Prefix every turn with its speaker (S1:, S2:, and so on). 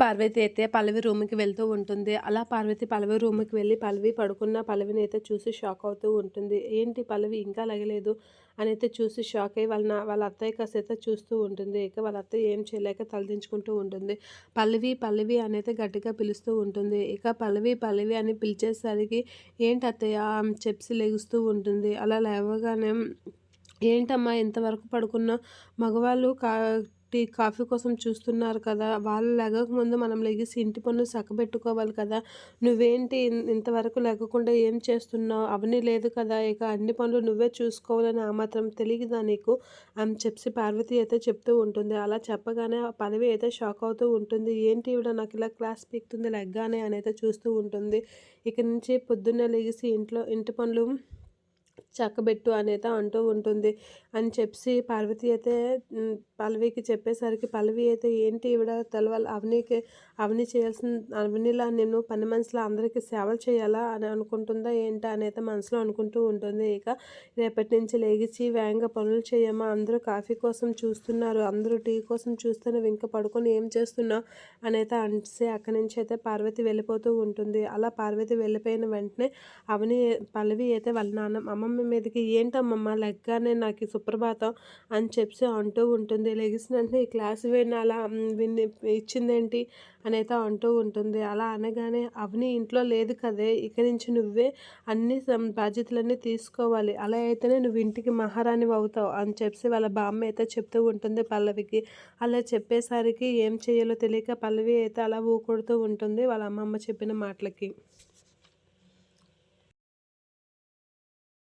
S1: పార్వతి అయితే పల్లవి రూమ్కి వెళ్తూ ఉంటుంది. అలా పార్వతి పల్లవి రూమ్కి వెళ్ళి పల్లవి పడుకున్న పల్లవిని అయితే చూసి షాక్ అవుతూ ఉంటుంది. ఏంటి పల్లవి ఇంకా లగలేదు? అని అయితే చూసి షాక్ అయ్యి వాళ్ళ వాళ్ళ అత్తయ్య కాసేత చూస్తూ ఉంటుంది. ఇక వాళ్ళ అత్తయ్య ఏం చేయలేక తలదించుకుంటూ ఉంటుంది. పల్లవి పల్లవి అనేది గట్టిగా పిలుస్తూ ఉంటుంది. ఇక పల్లవి పల్లవి అని పిలిచేసరికి ఏంటి అత్తయ్య? చెప్పి లెగుస్తూ ఉంటుంది. అలా లేవగానే ఏంటమ్మా ఇంతవరకు పడుకున్న మగవాళ్ళు కా టీ కాఫీ కోసం చూస్తున్నారు కదా. వాళ్ళు లెగక ముందు మనం లెగిసి ఇంటి పనులు సగబెట్టుకోవాలి కదా. నువ్వేంటి ఇంతవరకు లెగకుండా ఏం చేస్తున్నావు? అవన్నీ లేదు కదా. ఇక అన్ని పనులు నువ్వే చూసుకోవాలని ఆ మాత్రం తెలియదా నీకు? అని చెప్పి పార్వతి అయితే చెప్తూ ఉంటుంది. అలా చెప్పగానే ఆ పదవి అయితే షాక్ అవుతూ ఉంటుంది. ఏంటి ఇవిడ నాకు ఇలా క్లాస్ పీక్తుంది లెగ్గానే? అని అయితే చూస్తూ ఉంటుంది. ఇక నుంచి పొద్దున్నే లెగిసి ఇంట్లో ఇంటి పనులు చక్కబెట్టు అనేత అంటూ ఉంటుంది. అని చెప్పి పార్వతి అయితే పల్లవికి చెప్పేసరికి పల్లవి అయితే ఏంటి ఇవిడ తెలవాలి అవనికి అవని చేయాల్సిన అవనిలా నేను పని మనసులో అందరికీ సేవలు చేయాలా అని అనుకుంటుందా ఏంటా అనేది మనసులో అనుకుంటూ ఉంటుంది. ఇక రేపటి నుంచి లేగిచి వేగంగా పనులు చేయమా అందరూ కాఫీ కోసం చూస్తున్నారు అందరూ టీ కోసం చూస్తే ఇంకా పడుకొని ఏం చేస్తున్నావు అని అంటే అక్కడి నుంచి అయితే పార్వతి వెళ్ళిపోతూ ఉంటుంది. అలా పార్వతి వెళ్ళిపోయిన వెంటనే అవని పల్లవి అయితే వాళ్ళ నాన్న అమ్మమ్మ మీదకి ఏంటమ్మమ్మ లెగ్గానే నాకు సుప్రభాతం అని చెప్పి అంటూ ఉంటుంది. లెగిసిన వెంటనే ఈ క్లాస్ వినాలా విన్ని ఇచ్చిందేంటి? అని అయితే అంటూ ఉంటుంది. అలా అనగానే అవని ఇంట్లో లేదు కదే ఇక నుంచి నువ్వే అన్ని బాధ్యతలన్నీ తీసుకోవాలి. అలా అయితేనే నువ్వు ఇంటికి మహారాణి అవుతావు అని చెప్పి వాళ్ళ బామ్మ అయితే చెప్తూ ఉంటుంది పల్లవికి. అలా చెప్పేసరికి ఏం చేయాలో తెలియక పల్లవి అయితే అలా ఊకొడుతూ ఉంటుంది వాళ్ళ అమ్మమ్మ చెప్పిన మాటలకి.